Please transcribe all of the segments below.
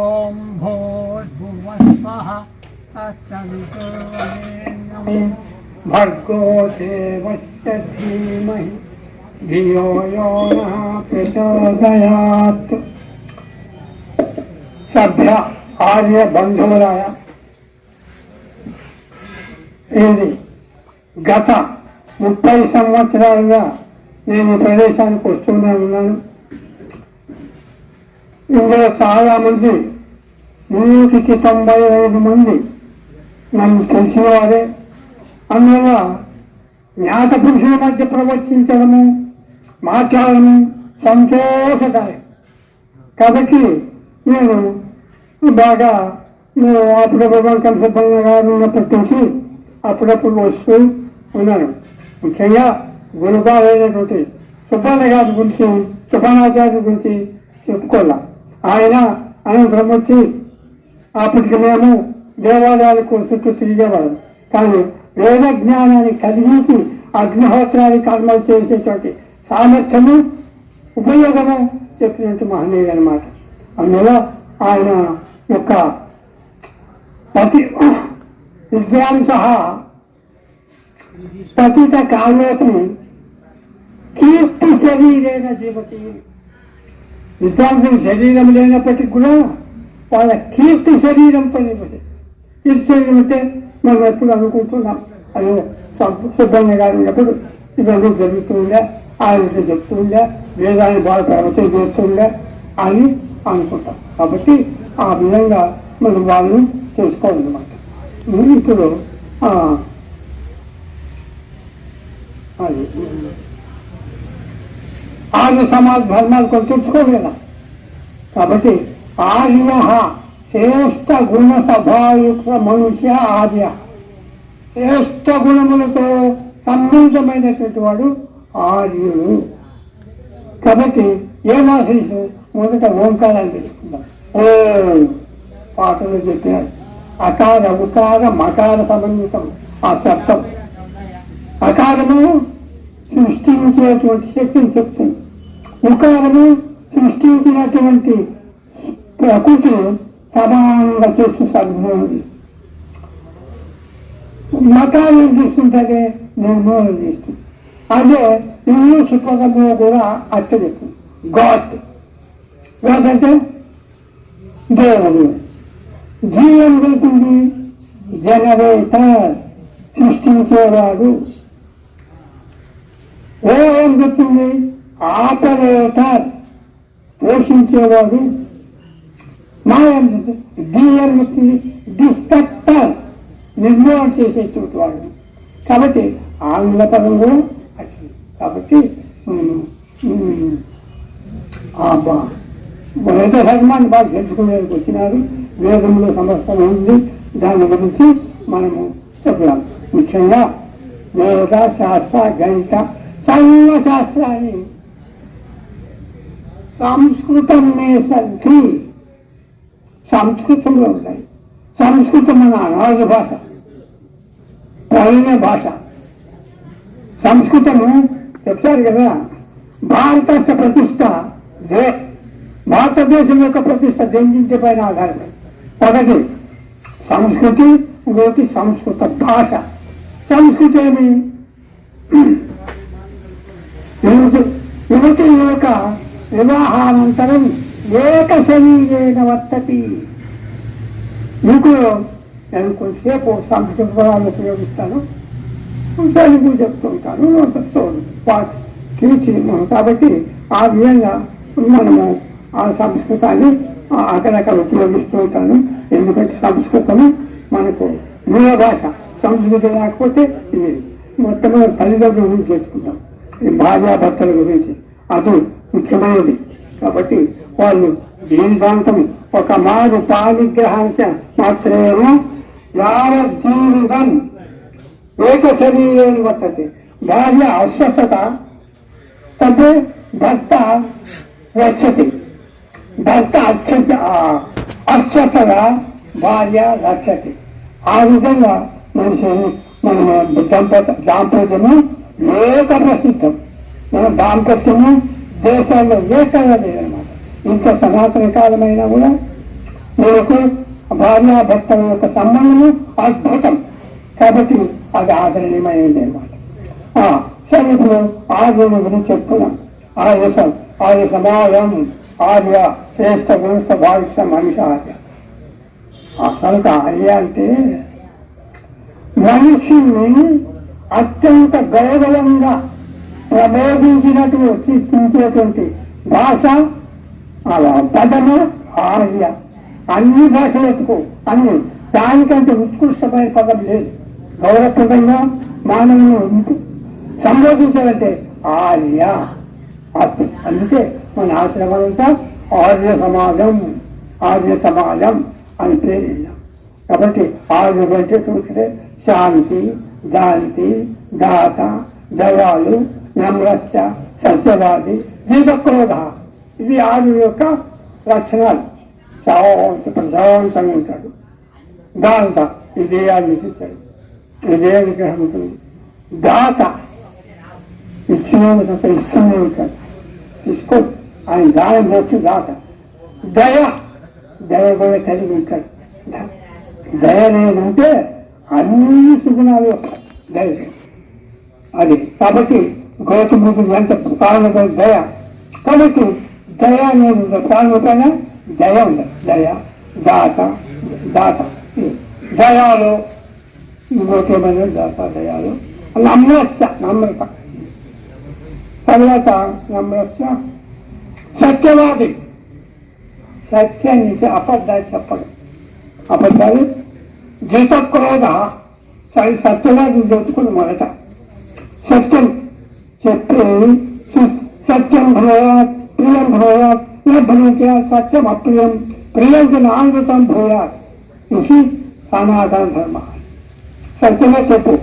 ఓం భూర్భువస్వః తత్సవితుర్వరేణ్యం భర్గో దేవస్య ధీమహి ధియో యో నః ప్రచోదయాత్ సభ్య ఆర్య బంధువులారా ఇది గత ముప్పై సంవత్సరాలుగా నేను ఈ ప్రదేశానికి వస్తూనే ఉన్నాను. ఇందులో చాలా మంది నూటికి తొంభై ఐదు మంది నన్ను తెలిసిన వారే. అందువల్ల జ్ఞాత పురుషుల మధ్య ప్రవర్తించడము మాట్లాడము సంతోషదాయం కాబట్టి నేను బాగా నేను అప్పుడప్పుడు వెంకట సుబ్బయ్య గారు ఉన్నప్పటి నుంచి అప్పుడప్పుడు వస్తూ ఉన్నాను. ముఖ్యంగా గురుగారైనటువంటి సుబ్బన్న గారి గురించి సుబ్బనాచార్య గురించి చెప్పుకోలే ఆయన అనంతరం వచ్చి అప్పటికి మేము దేవాలయాలకు చుట్టూ తిరిగేవాళ్ళం. కానీ వేద జ్ఞానాన్ని కలిగించి అగ్నిహోత్రాన్ని కర్మలు చేసేటువంటి సామర్థ్యము ఉపయోగము చెప్పినట్టు మహనీయుడు అనమాట అందులో ఆయన యొక్క పతి విద్యాంశ పతిత కావ్యోపి కీర్తి శరీరేణ జీవతి. విద్వాంసులు శరీరం లేనప్పటికీ కూడా వాళ్ళ కీర్తి శరీరంతో పనిపడి కీర్తి శరీరం అంటే మనం ఎప్పుడు అనుకుంటున్నాం? అదే సుబ్రహ్మణ్య గారు ఉన్నప్పుడు ఇవన్నీ జరుగుతూ ఉండే ఆయన చెప్తూ ఉండే వేదాన్ని బాగా ప్రవచన చేస్తుండే అని అనుకుంటాం. కాబట్టి ఆ విధంగా మనం వాళ్ళని చేసుకోవాలన్నమాట. ఇప్పుడు అది ఆర్య సమాజ ధర్మాలు కొన్ని కదా కాబట్టి ఆర్య శ్రేష్ట గుణ సభాయుక్త మనుష్య ఆర్య శ్రేష్ట గుణములతో సంబంధమైనటువంటి వాడు ఆర్యుడు. కాబట్టి ఏం మొదట ఓంకారాన్ని తెలుసుకుందాం. ఓ. పాటలు చెప్పినారు అకార ఉకార మకార సంబంధితం. ఆ శబ్దం. అకారము సృష్టించేటువంటి శక్తిని చెప్తుంది ఉకారము సృష్టించినటువంటి ప్రకృతి సమానంగా చేస్తూ సద్భూమి మతాలు ఏం చేస్తుంటే నిర్మూలన చేస్తుంది. అదే ఇంగ్లీష్ పదము కూడా అట్ట చెప్తుంది. గాడ్ గాడ్ అంటే దేవుడు. జీవం లేకుంది జనరేటర్ సృష్టించేవాడు ఏం చెప్తుంది ఆపరేటర్ పోషించేవాడు? మా ఏం చెప్తుంది డి ఏం చెప్తుంది డిస్ట్రక్టర్ నిర్మూలన చేసేటువంటి వాడు. కాబట్టి ఆంగ్ల పదం కూడా కాబట్టి ఆ వేద ధర్మాన్ని బాగా తెలుసుకునేందుకు వచ్చినారు వేదంలో సమస్తం ఉంది. దాని గురించి మనము చెప్పాం ముఖ్యంగా వేద శాస్త్ర గణిత సర్వ శాస్త్రాన్ని సంస్కృతం మే సంధి సంస్కృతంలో ఉన్నాయి. సంస్కృతం మన అనాథ భాష ప్రవీణ భాష. సంస్కృతము చెప్తారు కదా భారత ప్రతిష్ట దే. భారతదేశం యొక్క ప్రతిష్ట దేనింటి పైన ఆధారపడి? ఒకటి సంస్కృతి ఇంకొకటి సంస్కృత భాష. సంస్కృతి ఏమి? యువతి యువక వివాహానంతరం ఏక శరీరేణ వర్తతి. మీకు నేను కొంచెంసేపు సంస్కృత పదాలు ఉపయోగిస్తాను. తెలుగు చెప్తూ ఉంటాను. చెప్తూ తీర్చి కాబట్టి ఆ విధంగా మనము ఆ సంస్కృతాన్ని అక్కడక్కడ ఉపయోగిస్తూ ఉంటాను. ఎందుకంటే సంస్కృతము మనకు మూల భాష. సంస్కృతం లేకపోతే ఇది మొత్తం తల్లిదండ్రుల గురించి చేసుకుంటాం. ఈ భార్యాభర్తల గురించి. అది ముఖ్యమైనది. కాబట్టి వాళ్ళు జీవితాంతం ఒక మారు పాలిగ్రహాంశ మాత్రమేమో జీవితం ఏక శరీరం వర్తతే భార్య అస్వస్థత తప్పే భర్త రక్షతి భర్త అత్యంత అస్వస్థత భార్య రక్షతి ఆ విధంగా మనిషి మన దంపత దాంపత్యము లేక ప్రసిద్ధం. మన దాంపత్యము దేశాల్లో ఏకంగా లేదనమాట ఇంత సనాతన కాలమైనా కూడా మనకు భార్యాభర్తల యొక్క సంబంధము అద్భుతం. కాబట్టి అది ఆదరణీయమైనది అనమాట సరే ఇప్పుడు ఆర్యుల గురించి చెప్తున్నాం ఆర్య ఆర్య సమాజం ఆర్య శ్రేష్ఠ గురుస్థ భావిష్య మనిషి ఆర్య. అసలు ఆర్య అంటే మనిషిని అత్యంత గౌరవంగా ప్రబోధించినట్టు చించేటువంటి భాష అలా పదము ఆర్య అన్ని భాషలకు అన్ని. దానికంటే ఉత్కృష్టమైన పదం లేదు. గౌరవప్రదంగా మానవుని సంబోధించాలంటే ఆర్య. అస్తు. అందుకే మన ఆశ్రమం అంతా ఆర్య సమాజం ఆర్య సమాజం అని పేరు కాబట్టి ఆర్య అంటే చూస్తే శాంతి దాంతి దాత దయాలు నమ్రత సత్యవాది జీవక్రోధ. ఇది ఆర్య యొక్క లక్షణాలు. చావంత ప్రజావంతంగా ఉంటాడు. దాంత ఇదే ఆలోచిస్తాడు ఇదే విగ్రహం ఉంటుంది. దాత ఇచ్చిన ఇస్తూనే ఉంటాడు. తీసుకో ఆయన దానం చేసి దాత దయ దయ కూడా కలిగి ఉంటాడు. దయ లేదంటే అన్ని సుగుణాలు దయ. అది కాబట్టి గౌతముడు ఎంత ప్రాణుడు దయ. కాబట్టి దయ అనేది ప్రాణుడు పైన దయ ఉంది. దయ దాత దాత. దయాలు ఇంకోటేమైనా దాత దయాలు. నమ్రత నమ్రత. తర్వాత నమ్రత సత్యవాది. సత్యాన్ని అబద్ధాలు చెప్పడు. అబద్ధాలు జితక్రోధ సరి సత్యవాది దొరుకుతుంది మొదట. చెప్పి సత్యం భూయాత్ ప్రియం భూయాత్ ఏ సత్యం అప్రియం ప్రియం ఆంగతం భూయాత్ ఇది సనాతన ధర్మ సత్యమే చెప్పు.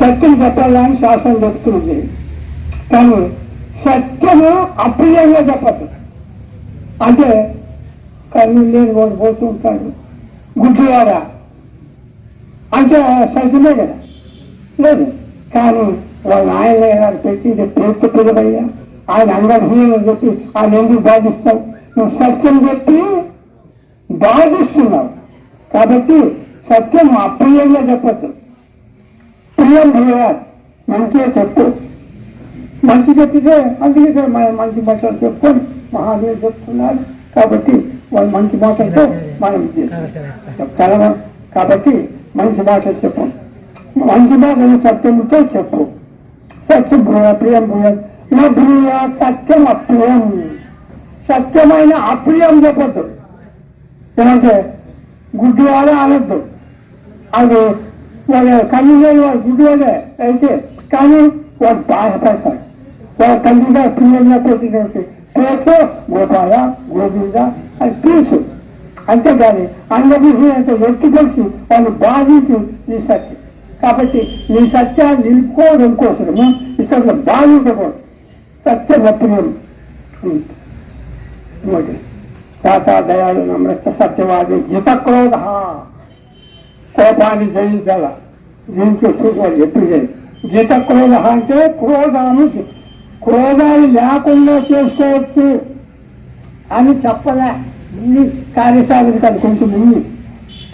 సత్యం చెప్పాలని శాసనం చెప్తుంది కానీ సత్యము అప్రియంగా చెప్పదు అంటే కన్ను లేని వాడు పోతూ ఉంటాడు గుడ్డివాడా? అంటే సత్యమే కదా. లేదు. కానీ వాళ్ళ ఆయన గారు పెట్టి ఇది పేరు పిలవయ్యా ఆయన అంగహీనం చెప్పి ఆయన ఎందుకు బాధిస్తావు? నువ్వు సత్యం చెప్పి బాధిస్తున్నావు. కాబట్టి సత్యం అప్రియంగా చెప్పద్దు. ప్రియం భగవాన్. మంచిగా చెప్పు. మంచి చెప్పితే అందుకే మనం మంచి మాటలు చెప్పుకొని మహాదేవుడు చెప్తున్నారు కాబట్టి వాళ్ళు మంచి మాటలతో మనం చెప్తాము కాబట్టి మంచి మాటలు చెప్పు. మంచి మాటలు సత్యంతో చెప్పు. సత్యం భూయ. ప్రియం భూయ భూయ సత్యం అప్రియం. సత్యమైన అప్రియం చెప్పద్దు. ఏమంటే గుడ్డి వాళ్ళే అనొద్దు అది వాళ్ళ కన్ను లేని వాడు గుడ్డి వాళ్ళే అయితే కానీ వాడు బాధపడతాడు వాడు తండ్రిగా పిల్లలుగా పెట్టినట్టు పేరుతో గోపాల గోవింద అని పిలుసు అంతేగాని అందరినీ అంత ఎత్తి కలిసి వాళ్ళు బాధించి నీ సత్యం. కాబట్టి నీ సత్యాన్ని నిలుపుకోవడం కోసము ఇతరులు బాధించకూడదు సత్యం అప్రియం ఇంకోటి. తాతా దయాలు నమ్రత సత్యవాది జితక్రోధ కోపాన్ని జయించాల. దీంట్లో చూసుకోవాలి ఎప్పుడు చేయాలి. జితక్రోధ అంటే క్రోధాను క్రోధాలు లేకుండా చేసుకోవచ్చు అని చెప్పలే. కార్యసాధనకు కార్యసాధన కొంచెం ముందు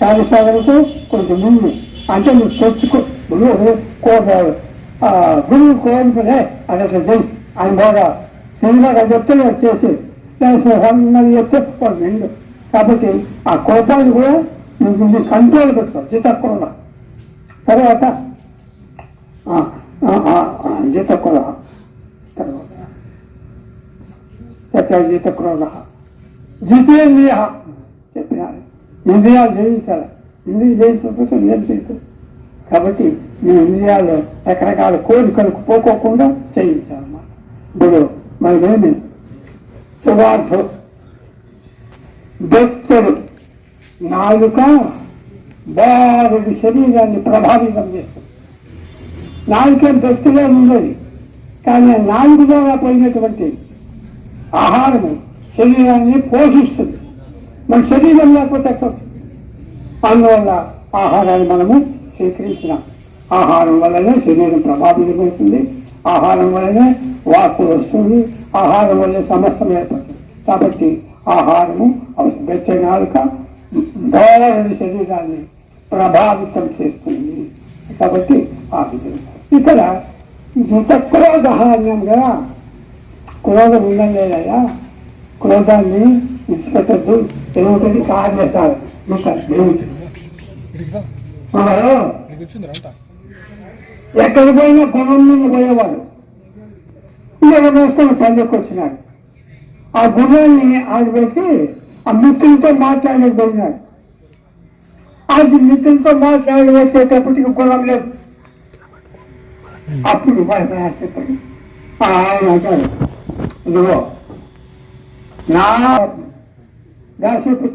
కార్యసాధనకు కొంచెం ముందు. అంటే నువ్వు తెచ్చుకో గురువు కోరాడు గురువు కోరుకునే అది అట్లా చెయ్యి ఆయన బాగా సినిమాగా చెప్తే వాడు చేసి అన్నది చెప్తే వాళ్ళు నిండు కాబట్టి ఆ కోపాన్ని కూడా నువ్వు కంట్రోల్ పెట్టుకో జీతక్కువ తర్వాత జీతక్కువ తర్వాత సత్య జీతక్రోధ జితేంద్రియ చెప్పినారు ఇంద్రియాలు జయించాలి ఇంద్రియ జయించకపోతే నియంత్రించు కాబట్టి మీ ఇంద్రియాలు రకరకాల కోరికలకు పోకోకుండా చేయించాలన్నమాట. ఇప్పుడు మనకేమి సువార్థం వ్యక్తులు నాలుక బారుడి శరీరాన్ని ప్రభావితం చేస్తుంది. నాలుక వ్యక్తిగా ఉండేది. కానీ నాలుగు నాలుగుగా పోయినటువంటి ఆహారము శరీరాన్ని పోషిస్తుంది. మన శరీరం లేకపోతే ఎక్కడ? అందువల్ల ఆహారాన్ని మనము స్వీకరించినాం ఆహారం వల్లనే శరీరం ప్రభావితమవుతుంది ఆహారం వల్లనే వాపు వస్తుంది. ఆహారం వల్లనే సమస్య ఏర్పడుతుంది కాబట్టి ఆహారము వెచ్చ నాలుక దోరని శరీరాన్ని ప్రభావితం చేస్తుంది. కాబట్టి ఆ ఇక్కడ ఇంత క్రోధ అన్నాం కదా. క్రోధం ఉండలేదయ్యా క్రోధాన్ని విడిచిపెట్టద్దు ఏమిటది కార్యసాలు ఇంకా దేవుడు ఎక్కడ పోయినా గుణం మీద పోయేవాడు. ఇక్కడ వేసుకొని పల్లెకి వచ్చినాడు. ఆ గుణాన్ని ఆడబెట్టి ఆ మిత్రులతో మాట్లాడలేకపోయినాడు అది మిత్రులతో మాట్లాడి వచ్చేటప్పటికి గుణం లేదు. అప్పుడు ఆయన చెప్పండి. ఆయన ఇదిగో నా దాసేపు